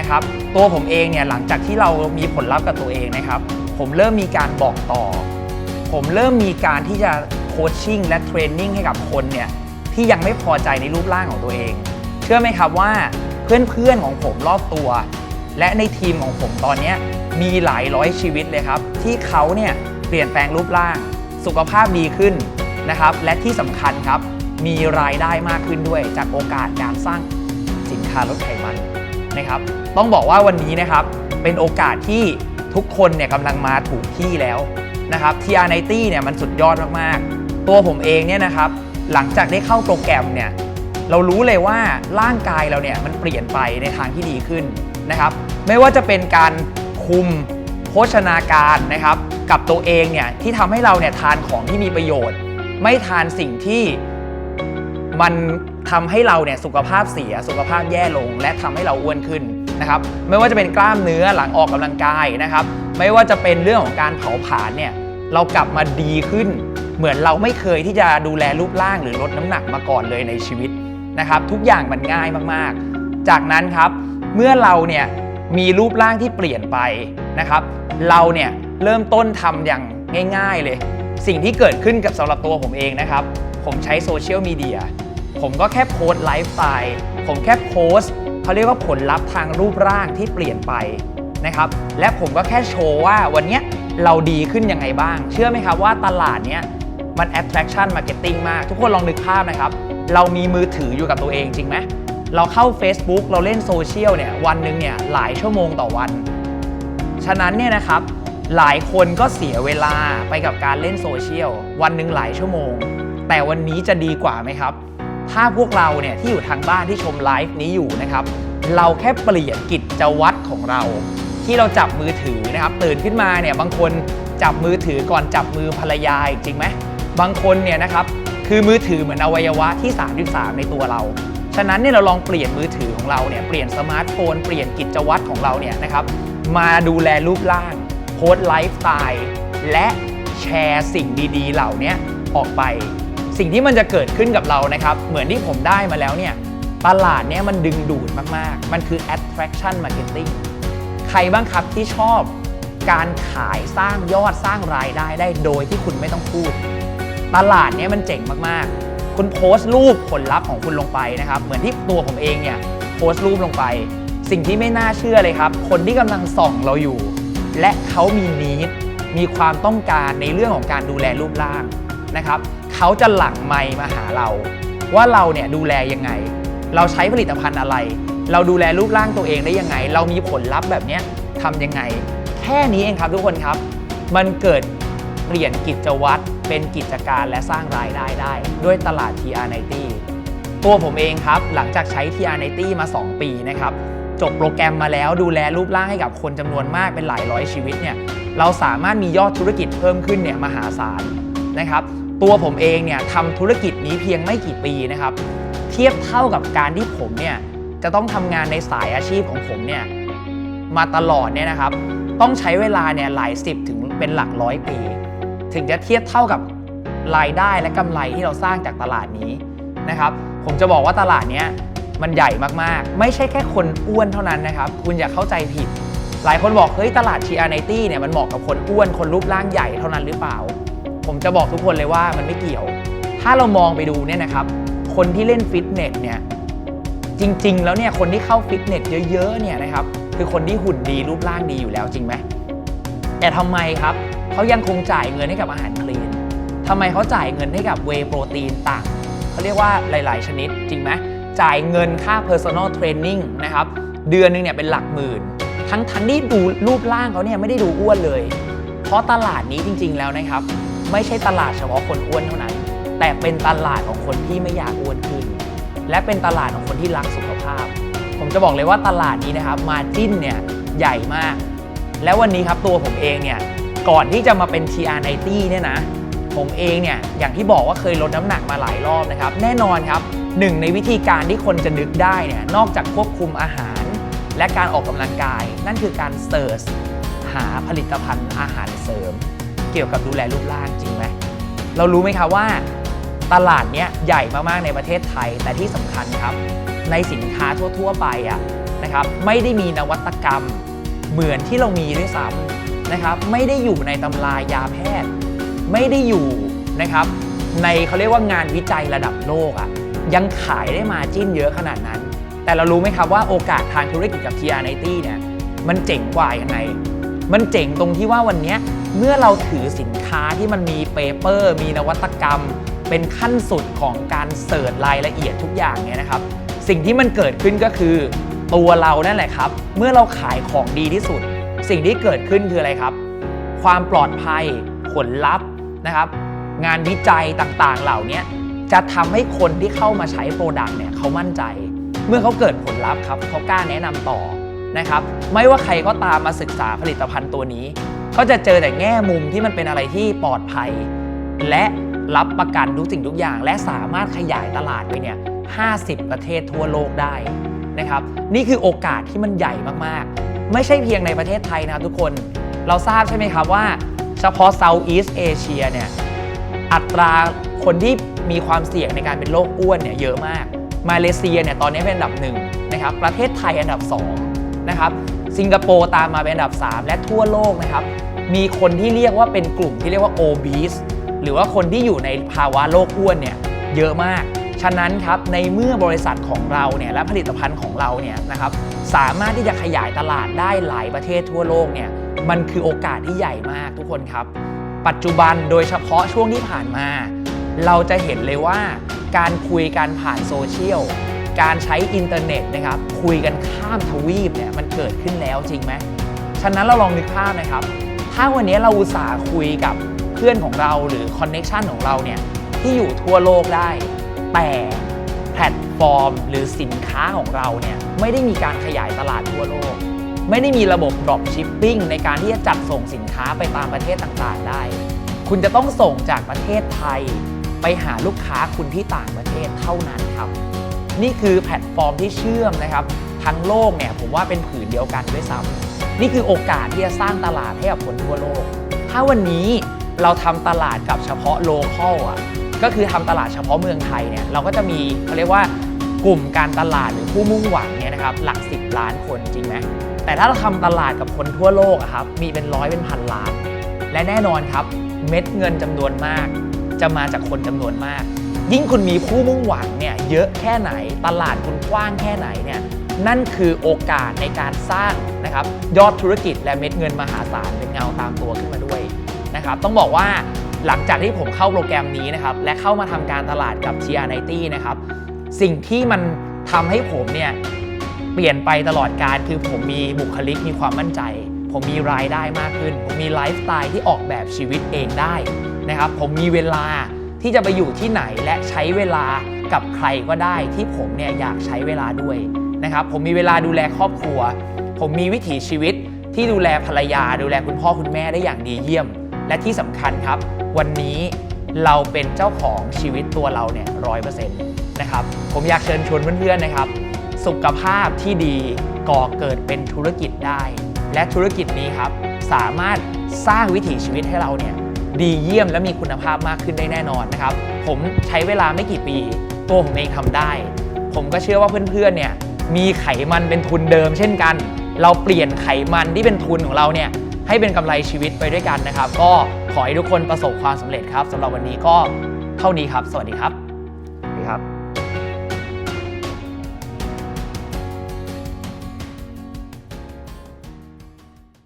นะครับ ตัวผมเองเนี่ยหลังจากที่เรามีผลลัพธ์กับตัวเองนะครับ ผมเริ่มมีการบอกต่อ ผมเริ่มมีการที่จะโคชชิ่งและเทรนนิ่งให้กับคนเนี่ยที่ยังไม่พอใจในรูปร่างของตัวเอง เชื่อไหมครับว่าเพื่อนๆของผมรอบตัว และในทีมของผมตอนนี้มีหลายร้อยชีวิตเลยครับ ที่เขาเนี่ยเปลี่ยนแปลงรูปร่าง สุขภาพดีขึ้นนะครับ และที่สำคัญครับมีรายได้มากขึ้นด้วยจากโอกาสการสร้างสินค้าลดไขมัน นะครับ ต้องบอกว่าวันนี้นะครับเป็นโอกาสที่ทุกคนเนี่ยกำลังมาถูกที่แล้วนะครับ TR90 เนี่ยมันสุดยอดมากๆ ตัวผมเองเนี่ยนะครับหลังจากได้เข้าโปรแกรมเนี่ยเรารู้เลยว่าร่างกายเราเนี่ยมันเปลี่ยนไปในทางที่ดีขึ้นนะครับไม่ว่าจะเป็นการคุมโภชนาการนะครับกับตัวเองเนี่ยที่ทำให้เราเนี่ยทานของที่มีประโยชน์ ไม่ทานสิ่งที่ มันทำให้เราเนี่ยสุขภาพเสียสุขภาพแย่ลง และทำให้เราอ้วนขึ้นนะครับไม่ว่าจะเป็นกล้ามเนื้อหลังออกกำลังกายนะครับไม่ว่าจะเป็นเรื่องของการเผาผลาญเนี่ยเรากลับมาดีขึ้น เหมือนเราไม่เคยที่จะดูแลรูปร่างหรือลดน้ำหนักมาก่อนเลยในชีวิตนะครับทุกอย่างมันง่ายมากๆ จากนั้นครับเมื่อเราเนี่ยมีรูปร่างที่เปลี่ยนไปนะครับเราเนี่ยเริ่มต้นทำอย่างง่าย ๆเลย สิ่งที่เกิดขึ้นกับสำหรับตัวผมเองนะครับ ผมใช้โซเชียลมีเดีย ผมก็แค่โพสต์ไลฟ์สไตล์ผมแค่โพสต์เขาเรียกว่าผลลัพธ์ทางรูปร่างที่เปลี่ยนไปนะครับและผมก็แค่โชว์ว่าวันนี้เราดีขึ้นยังไงบ้าง เชื่อไหมครับว่าตลาดเนี้ยมัน attraction marketing มาก ทุกคนลองนึกภาพนะครับ เรามีมือถืออยู่กับตัวเองจริงไหมเราเข้า Facebook เราเล่นโซเชียลเนี่ยวันหนึ่งเนี่ยหลายชั่วโมงต่อวัน ฉะนั้นเนี่ยนะครับหลายคนก็เสียเวลาไปกับการเล่นโซเชียลวันหนึ่งหลายชั่วโมง แต่วันนี้จะดีกว่าไหมครับ ถ้าพวกเราเนี่ยที่อยู่ทางบ้านที่ชมไลฟ์นี้อยู่นะครับ เราแค่เปลี่ยนกิจวัตรของเรา ที่เราจับมือถือนะครับ ตื่นขึ้นมาเนี่ยบางคนจับมือถือก่อนจับมือภรรยาจริงไหมบางคนเนี่ยนะครับคือมือถือเหมือนอวัยวะที่ 33 ในตัวเรา ฉะนั้นเนี่ยเราลองเปลี่ยนมือถือของเราเนี่ยเปลี่ยนสมาร์ทโฟน เปลี่ยนกิจวัตรของเราเนี่ยนะครับมาดูแลรูปร่าง โพสไลฟ์สไตล์ และแชร์สิ่งดีๆ เหล่านี้ออกไป สิ่งที่มันจะเกิดขึ้นกับเรานะครับ เหมือนที่ผมได้มาแล้วเนี่ย ตลาดเนี้ยมันดึงดูดมาก ๆ มันคือ attraction marketing ใครบ้างครับที่ชอบการขายสร้างยอดสร้างรายได้ได้โดยที่คุณไม่ต้องพูด ตลาดเนี้ยมันเจ๋งมาก ๆ คุณโพสต์รูปผลลัพธ์ของคุณลงไปนะครับ เหมือนที่ตัวผมเองเนี่ยโพสต์รูปลงไป สิ่งที่ไม่น่าเชื่อเลยครับ คนที่กำลังส่องเราอยู่ และเขามีนิดมีความต้องการในเรื่องของการดูแลรูปร่างนะครับ เขาจะหลั่งไมมาหาเรา ว่าเราเนี่ยดูแลยังไง เราใช้ผลิตภัณฑ์อะไร เราดูแลรูปร่างตัวเองได้ยังไง เรามีผลลัพธ์แบบเนี้ยทำยังไง แค่นี้เองครับทุกคนครับ มันเกิดเปลี่ยนกิจวัตรเป็นกิจการและสร้างรายได้ได้ ด้วยตลาด TR90 ตัวผมเองครับหลังจากใช้ TR90 มา 2 ปีนะครับจบโปรแกรมมาแล้วดูแลรูปร่างให้กับคนจำนวนมากเป็นหลายร้อยชีวิตเนี่ยเราสามารถมียอดธุรกิจเพิ่มขึ้นเนี่ยมหาศาลนะครับ ตัวผมเองเนี่ยทำธุรกิจนี้เพียงไม่กี่ปีนะครับ เทียบเท่ากับการที่ผมเนี่ยจะต้องทำงานในสายอาชีพของผมเนี่ยมาตลอดเนี่ยนะครับ ต้องใช้เวลาเนี่ยหลายสิบถึงเป็นหลักร้อยปี ถึงจะเทียบเท่ากับรายได้และกำไรที่เราสร้างจากตลาดนี้นะครับ ผมจะบอกว่าตลาดเนี้ยมันใหญ่มากๆ ไม่ใช่แค่คนอ้วนเท่านั้นนะครับ คุณอย่าเข้าใจผิด หลายคนบอกเฮ้ยตลาด TR90 เนี่ยมันเหมาะกับคนอ้วนคนรูปร่างใหญ่เท่านั้นหรือเปล่า ผมจะบอกทุกคนเลยว่ามันไม่เกี่ยว ถ้าเรามองไปดูเนี่ยนะครับ คนที่เล่นฟิตเนสเนี่ยจริง ๆ แล้วเนี่ยคนที่เข้าฟิตเนสเยอะๆเนี่ยนะครับคือคนที่หุ่นดีรูปร่างดีอยู่แล้วจริงไหมแต่ทำไมครับเขายังคงจ่ายเงินให้กับอาหารคลีนทำไมเขาจ่ายเงินให้กับเวโปรตีนต่างเขาเรียกว่าหลาย ๆ ชนิดจริงไหมจ่ายเงินค่า Personal Training นะครับเดือนหนึงเนี่ยเป็นหลักหมื่น ทั้งทั้งที่ดูรูปร่างเขาเนี่ยไม่ได้ดูอ้วนเลย เพราะตลาดนี้จริง ๆ แล้วนะครับ ไม่ใช่ตลาดเฉพาะคนอ้วนเท่านั้น แต่เป็นตลาดของคนที่ไม่อยากอ้วนขึ้น และเป็นตลาดของคนที่รักสุขภาพ ผมจะบอกเลยว่าตลาดนี้นะครับมาจิ้นเนี่ยใหญ่มาก แล้ววันนี้ครับตัวผมเองเนี่ยก่อนที่จะมาเป็น TR90 เนี่ยนะผมเองเนี่ยอย่างที่บอกว่าเคยลดน้ำหนักมาหลายรอบนะครับ แน่นอนครับหนึ่งในวิธีการที่คนจะนึกได้เนี่ยนอกจากควบคุมอาหาร และการออกกำลังกาย นั่นคือการเสิร์ชหาผลิตภัณฑ์อาหารเสริม เกี่ยวกับดูแลรูปร่างจริงไหมเรารู้ไหมครับว่า ตลาดเนี้ยใหญ่มากๆในประเทศไทย แต่ที่สำคัญครับ ในสินค้าทั่ว ๆ ไปอะนะครับไม่ได้มีนวัตกรรมเหมือนที่เรามีด้วยซ้ำนะครับไม่ได้อยู่ในตำรายาแพทย์ ไม่ได้อยู่นะครับในเขาเรียกว่างานวิจัยระดับโลกอะ่ะยังขายได้มาจิ้นเยอะขนาดนั้น แต่เรารู้ไหมครับว่าโอกาสทางธุรกิจกับ TR90 เนี่ยมันเจ๋งกว่ายังไง มันเจ๋งตรงที่ว่าวันนี้ เมื่อเราถือสินค้าที่มันมีเปเปอร์ มีนวัตกรรม เป็นขั้นสุดของการเสิร์ชรายละเอียดทุกอย่างเนี่ยนะครับ สิ่งที่มันเกิดขึ้นก็คือ ตัวเรานั่นแหละครับ เมื่อเราขายของดีที่สุด สิ่งที่เกิดขึ้นคืออะไรครับ ความปลอดภัยผลลัพธ์นะครับ งานวิจัยต่างๆเหล่านี้จะทำให้คนที่เข้ามาใช้โปรดักต์เนี่ยเขามั่นใจ เมื่อเขาเกิดผลลัพธ์ครับเขากล้าแนะนำต่อนะครับ ไม่ว่าใครก็ตามมาศึกษาผลิตภัณฑ์ตัวนี้ เขาจะเจอแต่แง่มุมที่มันเป็นอะไรที่ปลอดภัย และรับประกันทุกสิ่งทุกอย่าง และสามารถขยายตลาดไปเนี่ย 50 ประเทศทั่วโลกได้นะครับ นี่คือโอกาสที่มันใหญ่มากๆ ไม่ใช่เพียงในประเทศไทยนะครับทุกคน เราทราบใช่ไหมครับว่า เฉพาะ Southeast Asia เนี่ย อัตราคนที่มีความเสี่ยงในการเป็นโรคอ้วนเนี่ยเยอะมาก มาเลเซียเนี่ยตอนนี้เป็นอันดับหนึ่งนะครับ ประเทศไทยอันดับ2นะครับ สิงคโปร์ตามมาเป็นอันดับ 3 และทั่วโลกนะครับ มีคนที่เรียกว่าเป็นกลุ่มที่เรียกว่า obese หรือว่าคนที่อยู่ในภาวะโรคอ้วนเนี่ยเยอะมาก ฉะนั้นครับในเมื่อบริษัทของเราเนี่ยและผลิตภัณฑ์ของเราเนี่ยนะครับสามารถที่จะขยายตลาดได้หลายประเทศทั่วโลกเนี่ยมันคือโอกาสที่ใหญ่มากทุกคนครับ ปัจจุบันโดยเฉพาะช่วงที่ผ่านมา เราจะเห็นเลยว่าการคุยกันผ่านโซเชียล การใช้อินเทอร์เน็ตนะครับคุยกันข้ามทวีปเนี่ยมันเกิดขึ้นแล้วจริงไหมฉะนั้นเราลองนึกภาพนะครับ ถ้าวันนี้เราอุตส่าห์คุยกับเพื่อนของเราหรือคอนเน็ชันของเราเนี่ยที่อยู่ทั่วโลกได้ แต่แพลตฟอร์ม หรือสินค้าของเราเนี่ยไม่ได้มีการขยายตลาดทั่วโลก ไม่ได้มีระบบ drop shipping ในการที่จะจัดส่งสินค้าไปตามประเทศต่างๆ ได้ คุณจะต้องส่งจากประเทศไทย ไปหาลูกค้าคุณที่ต่างประเทศเท่านั้นครับ นี่คือแพลตฟอร์มที่เชื่อมนะครับทั้งโลกเนี่ยผมว่าเป็นผืนเดียวกันด้วยซ้ำนี่คือโอกาสที่จะสร้างตลาดให้กับคนทั่วโลก ถ้าวันนี้เราทำตลาดกับเฉพาะโลเคอลอะก็คือทำตลาดเฉพาะเมืองไทยเนี่ยเราก็จะมีเขาเรียกว่ากลุ่มการตลาดหรือผู้มุ่งหวังเนี่ยนะครับหลัก 10 ล้านคนจริงไหมแต่ถ้าเราทำตลาดกับคนทั่วโลกอะครับมีเป็นร้อยเป็นพันล้าน และแน่นอนครับ เม็ดเงินจำนวนมาก จะมาจากคนจำนวนมาก ยิ่งคุณมีผู้มุ่งหวังเนี่ยเยอะแค่ไหน ตลาดคุณกว้างแค่ไหนเนี่ยนั่นคือโอกาสในการสร้างนะครับยอดธุรกิจและเม็ดเงินมหาศาลเป็นเงาตามตัวขึ้นมาด้วยนะครับต้องบอกว่าหลังจากที่ผมเข้าโปรแกรมนี้นะครับและเข้ามาทำการตลาดกับ TR90 นะครับสิ่งที่มันทำให้ผมเนี่ยเปลี่ยนไปตลอดการคือผมมีบุคลิกมีความมั่นใจ ผมมีรายได้มากขึ้น ผมมีไลฟ์สไตล์ที่ออกแบบชีวิตเองได้นะครับผมมีเวลา ที่จะไปอยู่ที่ไหนและใช้เวลากับใครก็ได้ที่ผมเนี่ยอยากใช้เวลาด้วยนะครับผมมีเวลาดูแลครอบครัว ผมมีวิถีชีวิตที่ดูแลภรรยา ดูแลคุณพ่อคุณแม่ได้อย่างดีเยี่ยม และที่สำคัญครับ วันนี้เราเป็นเจ้าของชีวิตตัวเราเนี่ยร้อยเปอร์เซ็นต์นะครับผมอยากเชิญชวนเพื่อนๆนะครับ สุขภาพที่ดีก่อเกิดเป็นธุรกิจได้ และธุรกิจนี้ครับสามารถสร้างวิถีชีวิตให้เราเนี่ย ดีเยี่ยมและมีคุณภาพมากขึ้นได้แน่นอนนะครับ ผมใช้เวลาไม่กี่ปี ตัวผมเองทำได้ ผมก็เชื่อว่าเพื่อนๆเนี่ยมีไขมันเป็นทุนเดิมเช่นกัน เราเปลี่ยนไขมันที่เป็นทุนของเราเนี่ยให้เป็นกำไรชีวิตไปด้วยกันนะครับ ก็ขอให้ทุกคนประสบความสำเร็จครับสำหรับวันนี้ก็เท่านี้ครับ สวัสดีครับ